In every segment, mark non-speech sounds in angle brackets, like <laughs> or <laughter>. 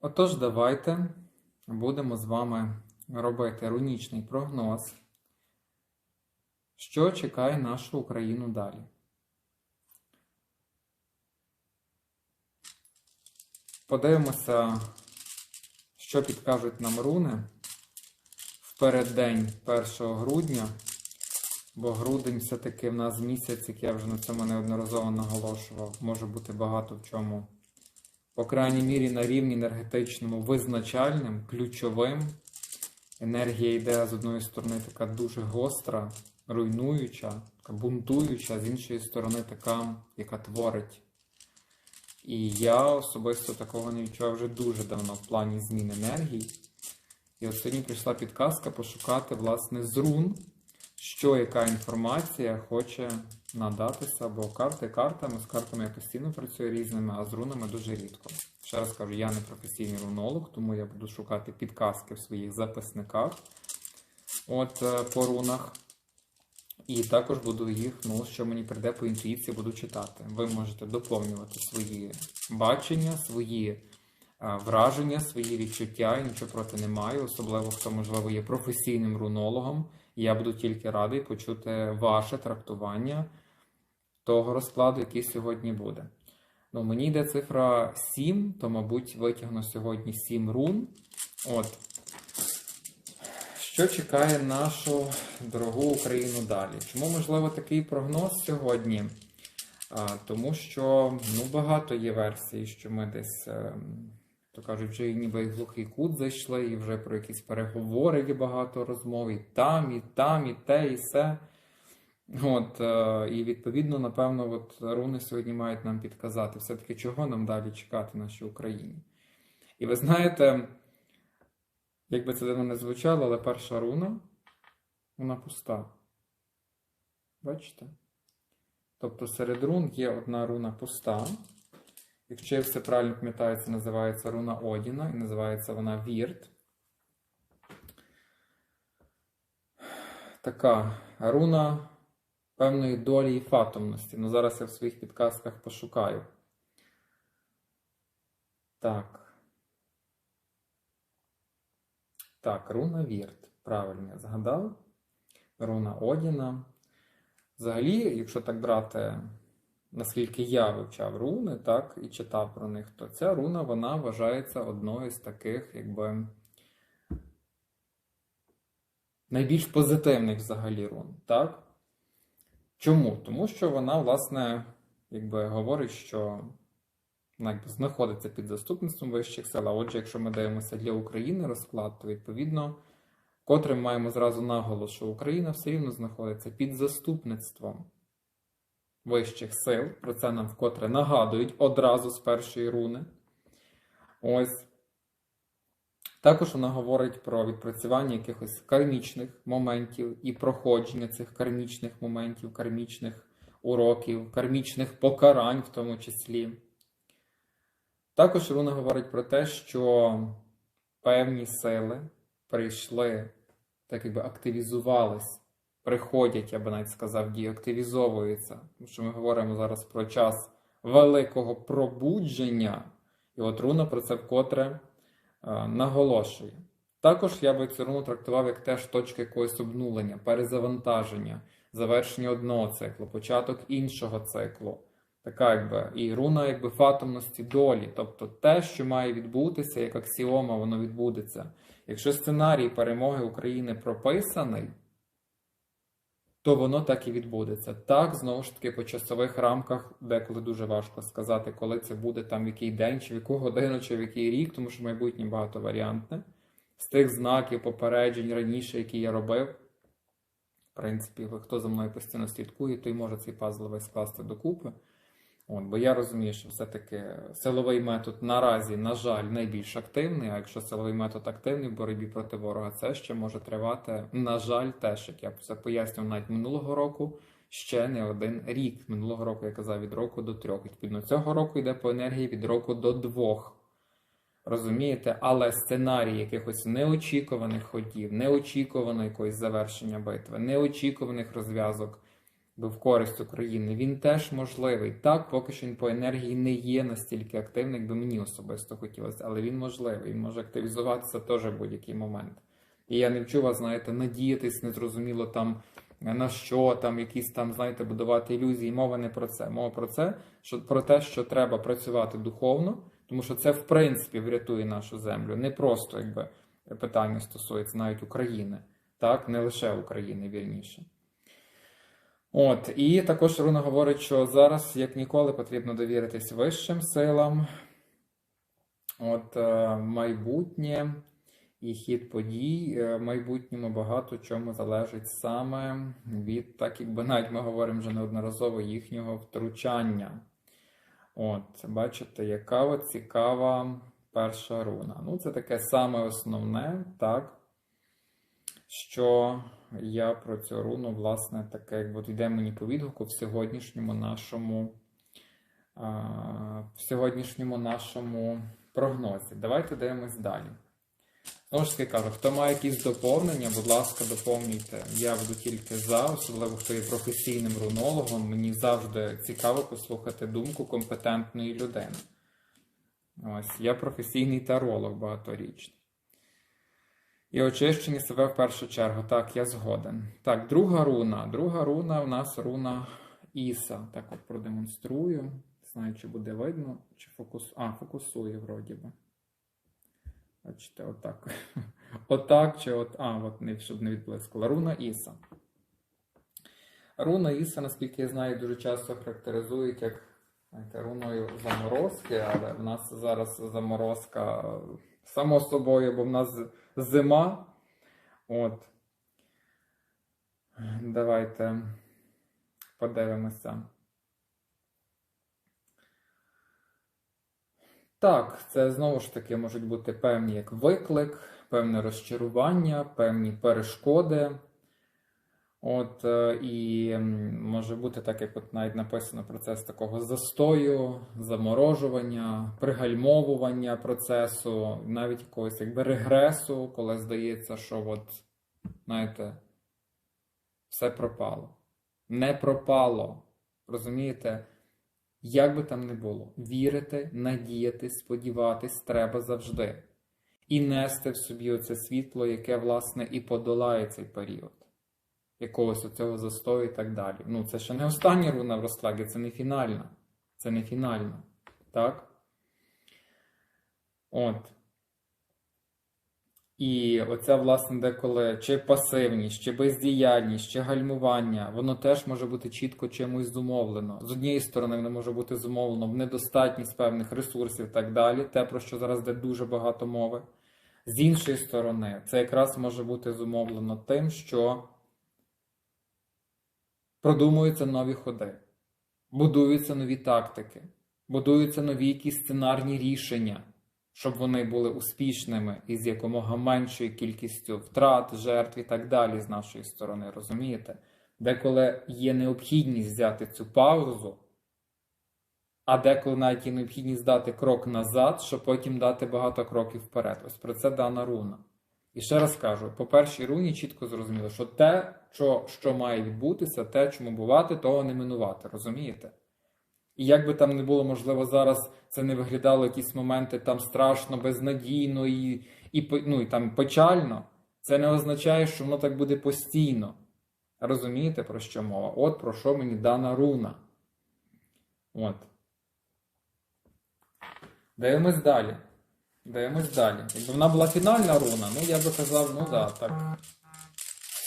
Отож, давайте будемо з вами робити рунічний прогноз, що чекає нашу Україну далі. Подивимося, що підкажуть нам руни в переддень 1 грудня, бо грудень все-таки в нас місяць, як я вже на цьому неодноразово наголошував, може бути багато в чому по крайній мірі на рівні енергетичному визначальним, ключовим. Енергія йде з одної сторони така дуже гостра, руйнуюча, така бунтуюча, з іншої сторони, така, яка творить. І я особисто такого не відчував вже дуже давно в плані змін енергій. І от сьогодні прийшла підказка пошукати, власне, з рун, що яка інформація хоче надатися, бо карти картами, з картами я постійно працюю різними, а з рунами дуже рідко. Ще раз кажу, я не професійний рунолог, тому я буду шукати підказки в своїх записниках от е, по рунах. І також буду їх, ну, що мені прийде по інтуїції, буду читати. Ви можете доповнювати свої бачення, свої а, враження, свої відчуття. Нічого проти не маю, особливо хто, можливо, є професійним рунологом. Я буду тільки радий почути ваше трактування того розкладу, який сьогодні буде. Ну, Мені йде цифра 7, то, мабуть, витягну сьогодні 7 рун. От. Що чекає нашу дорогу Україну далі? Чому, можливо, такий прогноз сьогодні? А, Тому що ну, багато є версій, що ми десь, ем, то кажуть, вже і ніби і глухий кут зайшли, і вже про якісь переговори є багато розмов, і там, і там, і те, і все. От, е, І відповідно, напевно, от руни сьогодні мають нам підказати, все-таки, чого нам далі чекати нашій Україні. І ви знаєте, як би це дивно не звучало, але перша руна, вона пуста. Бачите? Тобто серед рун є одна руна пуста. Якщо я все правильно пам'ятаю, це називається руна Одіна, і називається вона Вірт. Така руна певної долі і фатомності. Ну, зараз я в своїх підказках пошукаю. Так. Так, руна Вірт. Правильно я згадав. Руна Одіна. Взагалі, якщо так брати, наскільки я вивчав руни, так, і читав про них, то ця руна вона вважається одною з таких, якби. Найбільш позитивних взагалі рун, так? Чому? Тому що вона, власне, якби говорить, що якби знаходиться під заступництвом вищих сил. А отже, якщо ми дивимося для України розклад, то відповідно, котре ми маємо зразу наголос, що Україна все рівно знаходиться під заступництвом вищих сил. Про це нам вкотре нагадують одразу з першої руни. Ось. Також вона говорить про відпрацювання якихось кармічних моментів і проходження цих кармічних моментів, кармічних уроків, кармічних покарань в тому числі. Також вона говорить про те, що певні сили прийшли, так якби активізувались, приходять, я би навіть сказав, діактивізовуються. Тому що ми говоримо зараз про час великого пробудження, і от руна про це вкотре. Е, наголошує. Також я би цю руну трактував як теж точка якогось обнулення, перезавантаження, завершення одного циклу, початок іншого циклу. Така якби і руна якби фатомності долі. Тобто те, що має відбутися, як аксіома, воно відбудеться. Якщо сценарій перемоги України прописаний, то воно так і відбудеться. Так, знову ж таки, по часових рамках, деколи дуже важко сказати, коли це буде, там в який день, чи в яку годину, чи в який рік, тому що майбутнє багатоваріантне. З тих знаків, попереджень раніше, які я робив. В принципі, хто за мною постійно слідкує, той може цей пазл весь скласти докупи. От, Бо я розумію, що все-таки силовий метод наразі, на жаль, найбільш активний. А якщо силовий метод активний в боротьбі проти ворога, це ще може тривати, на жаль, теж, як я це пояснював навіть минулого року, ще не один рік. Минулого року я казав від року до трьох. Відповідно цього року йде по енергії від року до двох. Розумієте, але сценарій якихось неочікуваних ходів, неочікуваного якогось завершення битви, неочікуваних розв'язок би в користь України, він теж можливий. Так, поки що він по енергії не є настільки активний, як би мені особисто хотілося, але він можливий, він може активізуватися теж в будь-який момент. І я не вчу вас, знаєте, надіятись, незрозуміло там на що, там якісь там, знаєте, будувати ілюзії. Мова не про це. Мова про це, що про те, що треба працювати духовно, тому що це в принципі врятує нашу землю. Не просто якби питання стосується навіть України, так, не лише України, вірніше. От, і також Руна говорить, що зараз, як ніколи, потрібно довіритись вищим силам. От, е, майбутнє і хід подій е, в майбутньому багато чому залежить саме від, так якби навіть ми говоримо вже неодноразово їхнього втручання. От, бачите, яка цікава перша руна. Ну, це таке саме основне, так, що я про цю руну, власне, таке, як от йде мені по відгуку в сьогоднішньому нашому, а, в сьогоднішньому нашому прогнозі. Давайте дивимось далі. Знову ж таки кажу, хто має якісь доповнення, будь ласка, доповнюйте. Я буду тільки за, особливо хто є професійним рунологом. Мені завжди цікаво послухати думку компетентної людини. Ось, я професійний таролог багаторічний. І очищені себе в першу чергу. Так, я згоден. Так, друга руна. Друга руна у нас руна Іса. Так от продемонструю. Не знаю, чи буде видно, чи фокус... А, фокусує вроді би. Бачите, отак. <laughs> Отак чи от. А, от не, щоб не відблискало. Руна Іса. Руна Іса, наскільки я знаю, дуже часто характеризують як знаєте, руною заморозки, але в нас зараз заморозка само собою, бо в нас зима. От. Давайте подивимося. Так, це знову ж таки можуть бути певні як виклик, певне розчарування, певні перешкоди. От, е, І може бути так, як от навіть написано процес такого застою, заморожування, пригальмовування процесу, навіть якогось якби регресу, коли здається, що от, знаєте, все пропало. Не пропало. Розумієте? Як би там не було, вірити, надіятись, сподіватись треба завжди. І нести в собі оце світло, яке, власне, і подолає цей період. Якогось оцього застою і так далі. Ну, це ще не остання руна в розкладі, це не фінальна. Це не фінальна. Так? От. І оця, власне, деколи чи пасивність, чи бездіяльність, чи гальмування, воно теж може бути чітко чимось зумовлено. З однієї сторони, воно може бути зумовлено в недостатність певних ресурсів і так далі, те, про що зараз йде дуже багато мови. З іншої сторони, це якраз може бути зумовлено тим, що продумуються нові ходи, будуються нові тактики, будуються нові якісь сценарні рішення щоб вони були успішними і з якомога меншою кількістю втрат, жертв і так далі з нашої сторони, розумієте? Деколи є необхідність взяти цю паузу, а деколи навіть є необхідність дати крок назад, щоб потім дати багато кроків вперед. Ось про це дана руна. І ще раз кажу: по першій руні чітко зрозуміло, що те, що, що має відбутися, те, чому бувати, того не минувати, розумієте? І як би там не було, можливо, зараз це не виглядало якісь моменти там страшно, безнадійно і і, ну, і там печально, це не означає, що воно так буде постійно. Розумієте, про що мова? От про що мені дана руна. От. Дивимось далі. Дивимось далі. Якби вона була фінальна руна, ну я би казав, ну да, так.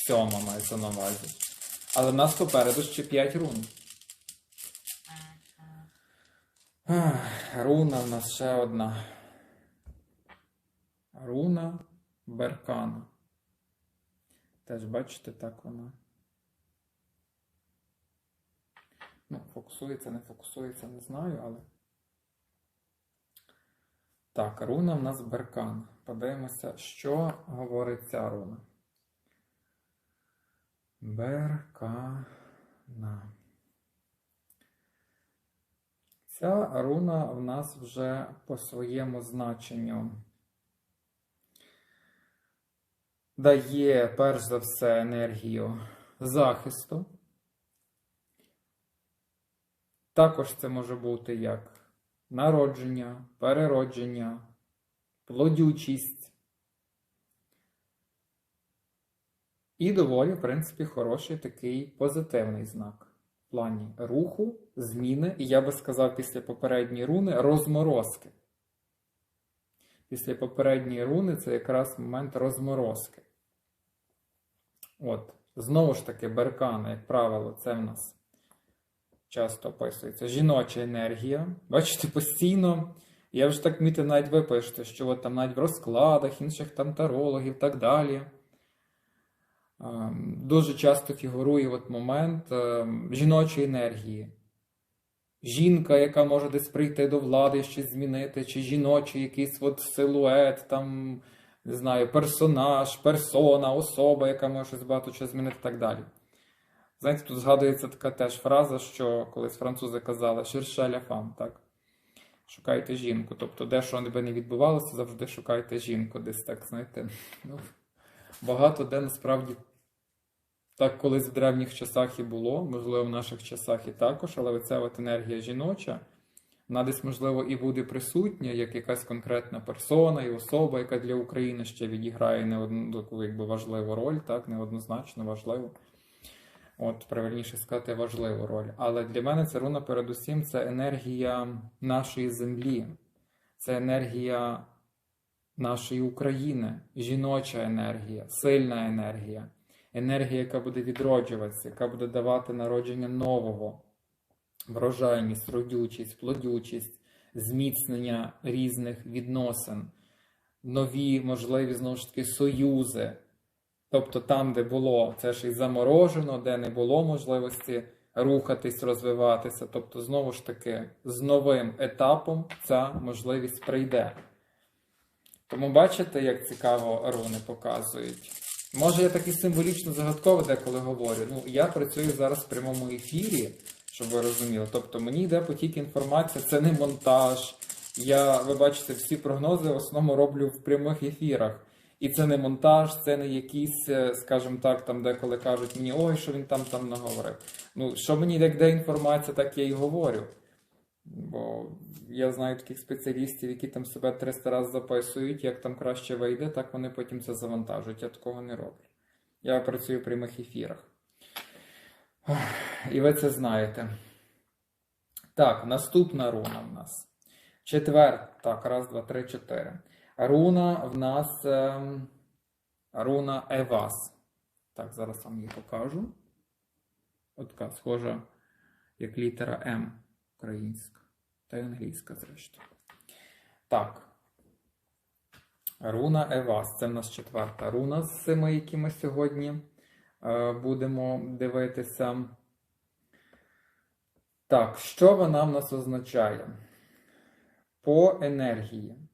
Сьома мається на увазі. Але в нас попереду ще 5 рун. Руна в нас ще одна. Руна Беркана. Теж бачите, так вона. Ну, фокусується, не фокусується, не знаю, але. Так, руна в нас Беркан. Подивимося, що говорить ця руна. Беркана. Ця руна в нас вже по своєму значенню дає перш за все енергію захисту. Також це може бути як народження, переродження, плодючість. І доволі, в принципі, хороший такий позитивний знак в плані руху, зміни, і я би сказав, після попередньої руни розморозки. Після попередньої руни це якраз момент розморозки. От, знову ж таки, беркана, як правило, це в нас часто описується жіноча енергія. Бачите, постійно. Я вже так міти навіть ви пишете, що от там навіть в розкладах, інших там тарологів і так далі. Ем, Дуже часто фігурує от момент ем, жіночої енергії. Жінка, яка може десь прийти до влади, щось змінити, чи жіночий якийсь от силует, там, не знаю, персонаж, персона, особа, яка може щось багато чого змінити і так далі. Знаєте, тут згадується така теж фраза, що колись французи казали «Cherchez la femme», так? Шукайте жінку. Тобто, де що би не відбувалося, завжди шукайте жінку. Десь так, знаєте. Ну, Багато де насправді так колись в древніх часах і було, можливо, в наших часах і також, але оця от енергія жіноча, вона десь, можливо, і буде присутня, як якась конкретна персона і особа, яка для України ще відіграє не одну таку якби важливу роль, так, неоднозначно важливу. От, правильніше сказати, важливу роль. Але для мене ця руна, передусім, це енергія нашої землі, це енергія нашої України, жіноча енергія, сильна енергія, енергія, яка буде відроджуватися, яка буде давати народження нового, врожайність, родючість, плодючість, зміцнення різних відносин, нові можливі знову ж таки союзи. Тобто там, де було це ж і заморожено, де не було можливості рухатись, розвиватися. Тобто, знову ж таки, з новим етапом ця можливість прийде. Тому бачите, як цікаво руни показують. Може, я так і символічно загадково деколи говорю. Ну, я працюю зараз в прямому ефірі, щоб ви розуміли. Тобто мені йде потік інформації, це не монтаж. Я, ви бачите, всі прогнози в основному роблю в прямих ефірах. І це не монтаж, це не якісь, е, скажімо так, там деколи кажуть мені, ой, що він там там наговорив. Ну, що мені як де інформація, так я і говорю. Бо я знаю таких спеціалістів, які там себе 300 разів записують, як там краще вийде, так вони потім це завантажують. Я такого не роблю. Я працюю в прямих ефірах. І ви це знаєте. Так, наступна руна в нас. Четверта. Так, раз, два, три, чотири. Руна в нас ем, руна Евас. Так, зараз вам її покажу. От схожа, як літера М українська. Та й англійська, зрештою. Так. Руна Евас. Це в нас четверта руна з цими, які ми сьогодні е, будемо дивитися. Так, що вона в нас означає? По енергії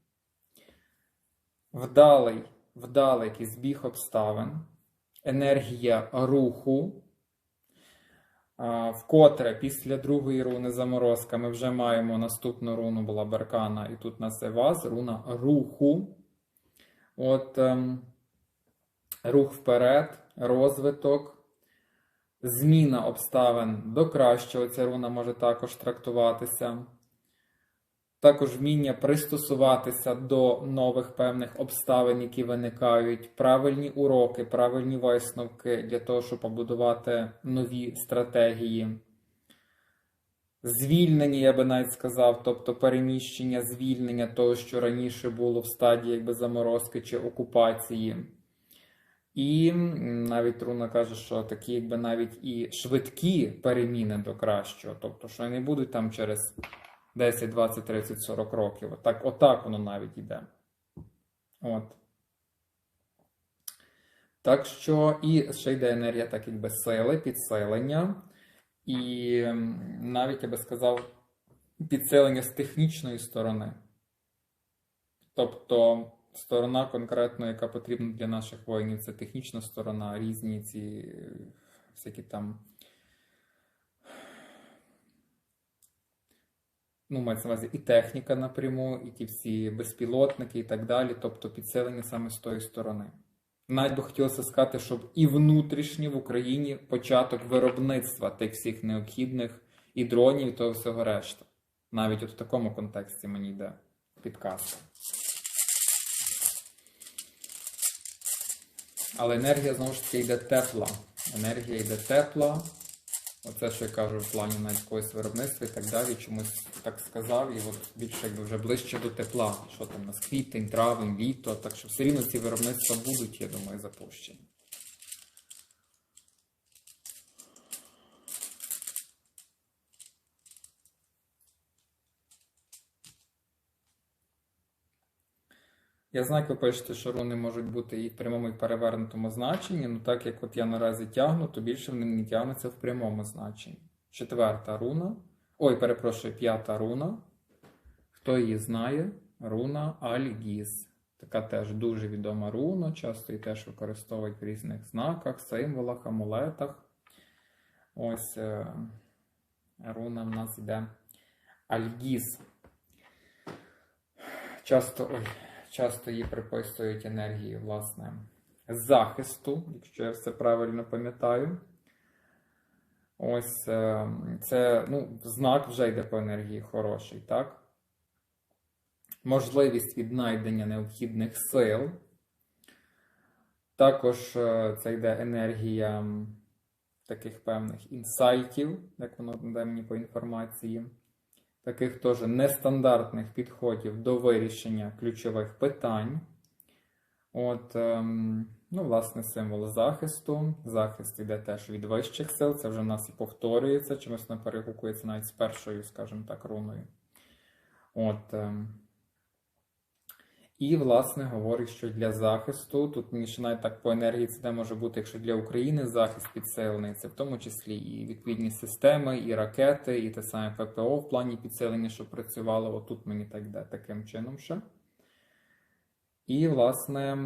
вдалий, вдалий збіг обставин, енергія руху. Вкотре після другої руни заморозка ми вже маємо наступну руну була Беркана, і тут нас Еваз, руна руху. От ем, рух вперед, розвиток, зміна обставин до кращого. Ця руна може також трактуватися також вміння пристосуватися до нових певних обставин, які виникають, правильні уроки, правильні висновки для того, щоб побудувати нові стратегії. Звільнення, я би навіть сказав, тобто переміщення, звільнення того, що раніше було в стадії якби заморозки чи окупації. І навіть Руна каже, що такі, якби навіть і швидкі переміни до кращого, тобто, що не будуть там через 10, 20, 30, 40 років. Отак, отак воно навіть йде. От. Так що, і ще йде енергія, так якби сили, підсилення. І навіть я би сказав, підсилення з технічної сторони. Тобто сторона конкретно, яка потрібна для наших воїнів, це технічна сторона, різні ці всякі там. Ну, мається на увазі і техніка напряму, і ті всі безпілотники і так далі, тобто підселення саме з тої сторони. Навіть би хотілося сказати, щоб і внутрішнє в Україні початок виробництва тих всіх необхідних і дронів, і того всього решта. Навіть от в такому контексті мені йде підказка. Але енергія знову ж таки йде тепла. Енергія йде тепла. Оце, що я кажу, в плані навіть якогось виробництва і так далі, чомусь так сказав, і от більше якби вже ближче до тепла. Що там у нас квітень, травень, літо. Так що все рівно ці виробництва будуть, я думаю, запущені. Я знаю, як ви пишете, що руни можуть бути і в прямому і в перевернутому значенні, ну так як от я наразі тягну, то більше вони не тягнуться в прямому значенні. Четверта руна. Ой, перепрошую, п'ята руна. Хто її знає? Руна Альгіз. Така теж дуже відома руна, часто її теж використовують в різних знаках, символах, амулетах. Ось е, руна в нас йде Альгіз. Часто. ой, часто їй приписують енергії, власне, захисту, якщо я все правильно пам'ятаю. Ось е, це ну, знак вже йде по енергії хороший, так? Можливість віднайдення необхідних сил. Також е, це йде енергія таких певних інсайтів, як воно дає мені по інформації таких теж нестандартних підходів до вирішення ключових питань. От, ем, ну, власне, символ захисту. Захист йде теж від вищих сил, це вже в нас і повторюється, чимось не перегукується навіть з першою, скажімо так, руною. От, ем, і, власне, говорить, що для захисту, тут ще навіть так по енергії це може бути, якщо для України захист підсилений, це в тому числі і відповідні системи, і ракети, і те саме ППО в плані підсилення, що працювало. Отут мені так йде таким чином ще. І, власне,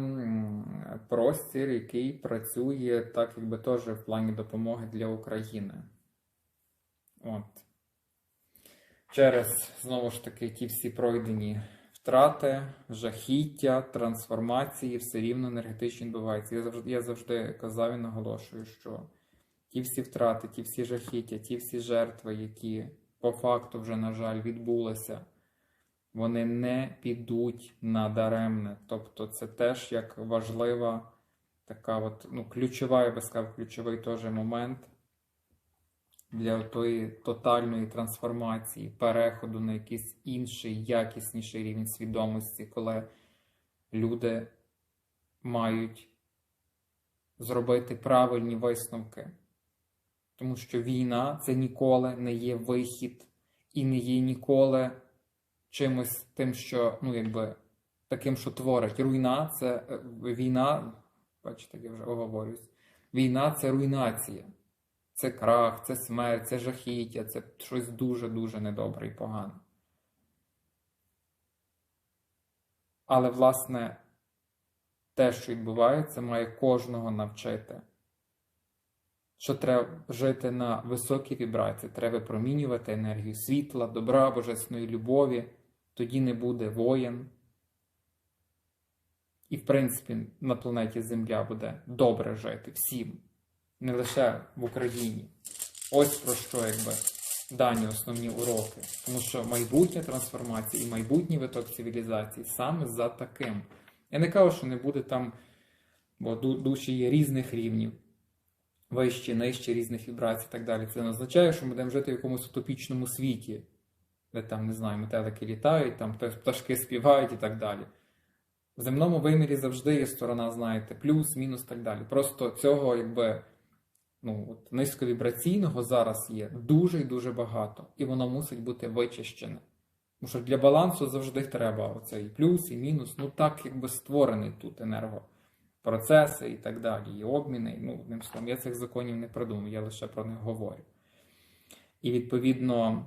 простір, який працює так, якби теж в плані допомоги для України. От. Через, знову ж таки, ті всі пройдені втрати, жахіття, трансформації все рівно енергетично відбуваються. Я завжди, я завжди казав і наголошую, що ті всі втрати, ті всі жахіття, ті всі жертви, які по факту вже, на жаль, відбулися, вони не підуть на даремне. Тобто, це теж як важлива така от, ну, ключова, я би сказав, ключовий теж момент для тої тотальної трансформації, переходу на якийсь інший, якісніший рівень свідомості, коли люди мають зробити правильні висновки. Тому що війна це ніколи не є вихід і не є ніколи чимось тим, що, ну, якби, таким, що творить. Руйна це е, війна, бачите, я вже оговорюсь. Війна це руйнація. Це крах, це смерть, це жахіття, це щось дуже-дуже недобре і погане. Але, власне, те, що відбувається, має кожного навчити. Що треба жити на високій вібрації, треба промінювати енергію світла, добра, божественної любові, тоді не буде воєн. І, в принципі, на планеті Земля буде добре жити всім не лише в Україні. Ось про що якби дані основні уроки. Тому що майбутня трансформація і майбутній виток цивілізації саме за таким. Я не кажу, що не буде там, бо душі є різних рівнів, вищі, нижчі, різних вібрацій і так далі. Це не означає, що ми будемо жити в якомусь утопічному світі, де там, не знаю, метелики літають, там пташки співають і так далі. В земному вимірі завжди є сторона, знаєте, плюс, мінус і так далі. Просто цього, якби ну, от низьковібраційного зараз є дуже і дуже багато, і воно мусить бути вичищене. Тому що для балансу завжди треба оцей плюс і мінус. Ну так, якби створений тут енергопроцеси і так далі, і обміни. Ну, одним словом, я цих законів не придумав, я лише про них говорю. І відповідно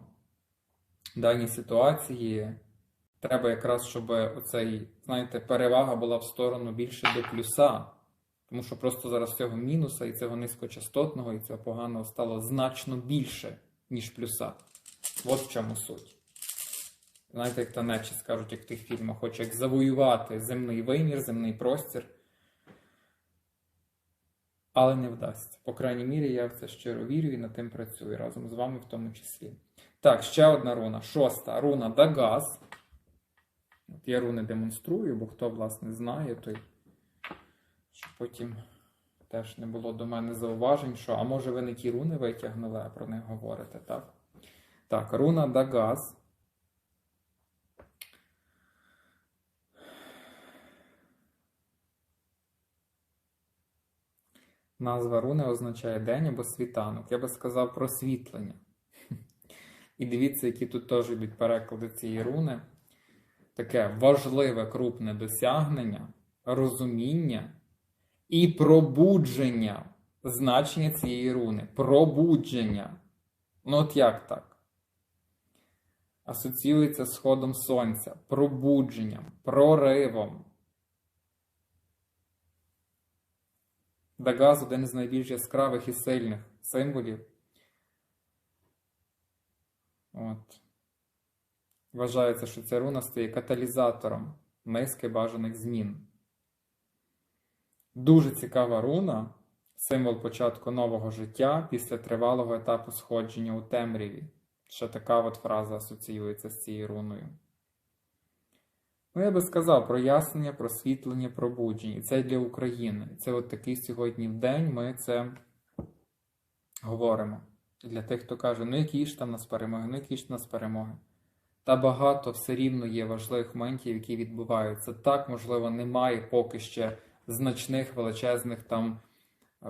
в даній ситуації треба якраз, щоб оцей, знаєте, перевага була в сторону більше до плюса. Тому що просто зараз цього мінуса і цього низькочастотного, і цього поганого стало значно більше, ніж плюса. От в чому суть. Знаєте, як танечі скажуть, як в тих фільмах, хоче як завоювати земний вимір, земний простір. але не вдасться. По крайній мірі, я в це щиро вірю і над тим працюю разом з вами в тому числі. Так, ще одна руна. Шоста руна Дагаз. От я руни демонструю, бо хто, власне, знає, той потім теж не було до мене зауважень, що, а може ви не ті руни витягнули, а про них говорите, так? Так, руна Дагаз. Назва руни означає день або світанок. Я би сказав просвітлення. І дивіться, які тут теж йдуть переклади цієї руни. Таке важливе крупне досягнення, розуміння і пробудження значення цієї руни. Пробудження. Ну, от як так? Асоціюється сходом сонця, пробудженням, проривом. Дагаз один з найбільш яскравих і сильних символів. От. Вважається, що ця руна стає каталізатором низки бажаних змін. Дуже цікава руна, символ початку нового життя після тривалого етапу сходження у темряві. Ще така от фраза асоціюється з цією руною. Ну, я би сказав, прояснення, просвітлення, пробудження. І це для України. Це от такий сьогодні в день ми це говоримо. Для тих, хто каже, ну які ж там нас перемоги, ну які ж нас перемоги. Та багато все рівно є важливих моментів, які відбуваються. Так, можливо, немає поки ще значних величезних там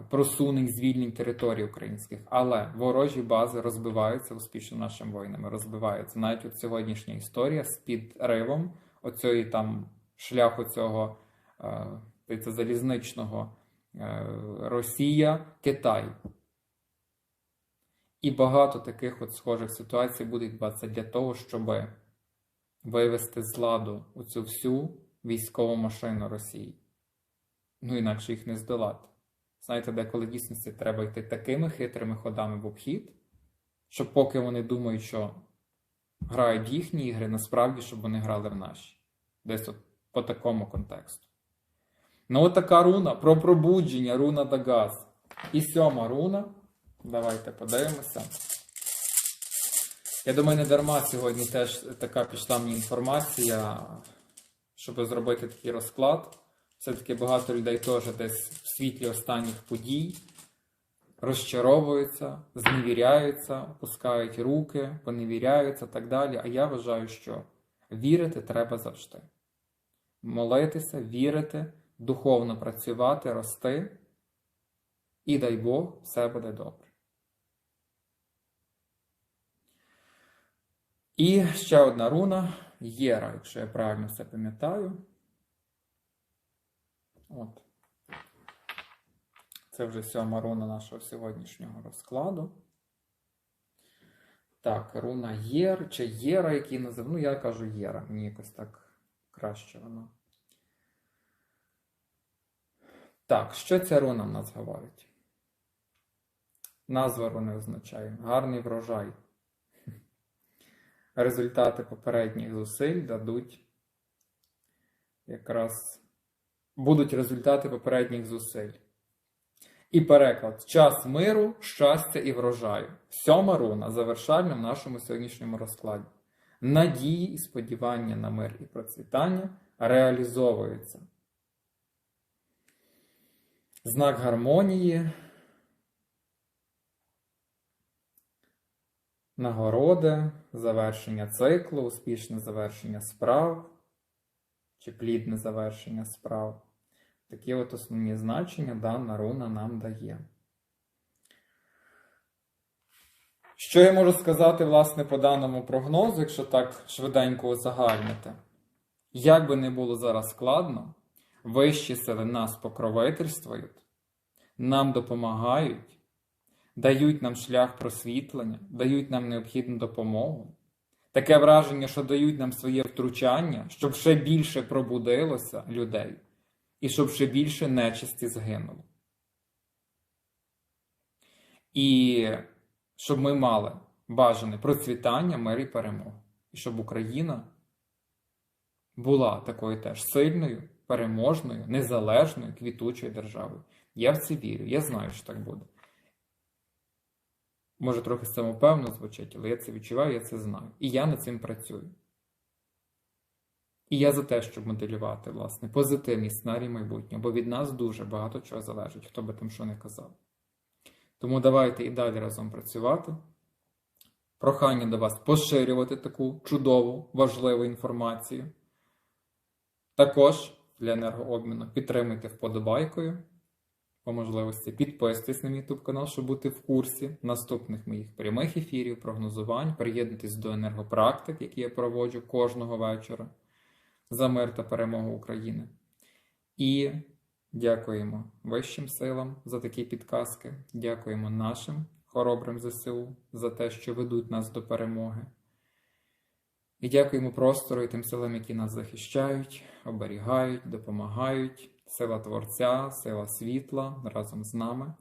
просунень, звільнень територій українських, але ворожі бази розбиваються успішно нашими воїнами. Розбиваються. Навіть от сьогоднішня історія з підривом оцього там шляху цього е, це залізничного е, Росія, Китай. І багато таких от схожих ситуацій буде відбуватися для того, щоб вивести з ладу оцю всю військову машину Росії. Ну, інакше їх не здолати. Знаєте, деколи дійсності треба йти такими хитрими ходами в обхід, щоб поки вони думають, що грають їхні ігри, насправді, щоб вони грали в наші. Десь от по такому контексту. Ну, от така руна про пробудження, руна Дагаз. І сьома руна. Давайте подивимося. Я думаю, не дарма сьогодні теж така пішла мені інформація, щоб зробити такий розклад. Все-таки багато людей теж десь в світлі останніх подій розчаровуються, зневіряються, опускають руки, поневіряються так далі. А я вважаю, що вірити треба завжди. Молитися, вірити, духовно працювати, рости. І дай Бог, все буде добре. І ще одна руна Єра, якщо я правильно все пам'ятаю. От. Це вже сьома руна нашого сьогоднішнього розкладу. Так, руна Єр чи Єра, який назив. Ну, я кажу Єра, мені якось так краще воно. Так, що ця руна в нас говорить? Назва руни означає гарний врожай. Результати попередніх зусиль дадуть якраз будуть результати попередніх зусиль. І переклад час миру, щастя і врожаю. Сьома руна завершальна в нашому сьогоднішньому розкладі. Надії і сподівання на мир і процвітання реалізовуються. Знак гармонії. Нагороди, завершення циклу, успішне завершення справ чи плідне завершення справ. Такі от основні значення дана руна нам дає. Що я можу сказати, власне, по даному прогнозу, якщо так швиденько узагальнити? Як би не було зараз складно, вищі сили нас покровительствують, нам допомагають, дають нам шлях просвітлення, дають нам необхідну допомогу. Таке враження, що дають нам своє втручання, щоб ще більше пробудилося людей і щоб ще більше нечисті згинуло. І щоб ми мали бажане процвітання, мир і перемогу. І щоб Україна була такою теж сильною, переможною, незалежною, квітучою державою. Я в це вірю, я знаю, що так буде. Може, трохи самопевно звучить, але я це відчуваю, я це знаю. І я над цим працюю. І я за те, щоб моделювати, власне, позитивні сценарії майбутнього, бо від нас дуже багато чого залежить, хто би там що не казав. Тому давайте і далі разом працювати. Прохання до вас поширювати таку чудову, важливу інформацію. Також для енергообміну підтримуйте вподобайкою. По можливості підписуйтесь на мій YouTube канал, щоб бути в курсі наступних моїх прямих ефірів, прогнозувань. Приєднуйтесь до енергопрактик, які я проводжу кожного вечора за мир та перемогу України. І дякуємо Вищим силам за такі підказки. Дякуємо нашим хоробрим ЗСУ за те, що ведуть нас до перемоги. І дякуємо простору і тим силам, які нас захищають, оберігають, допомагають. Сила Творця, сила світла разом з нами.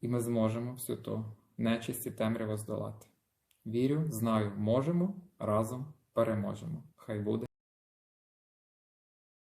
І ми зможемо всю ту нечисть і темряву здолати. Вірю, знаю, можемо, разом переможемо. Хай буде.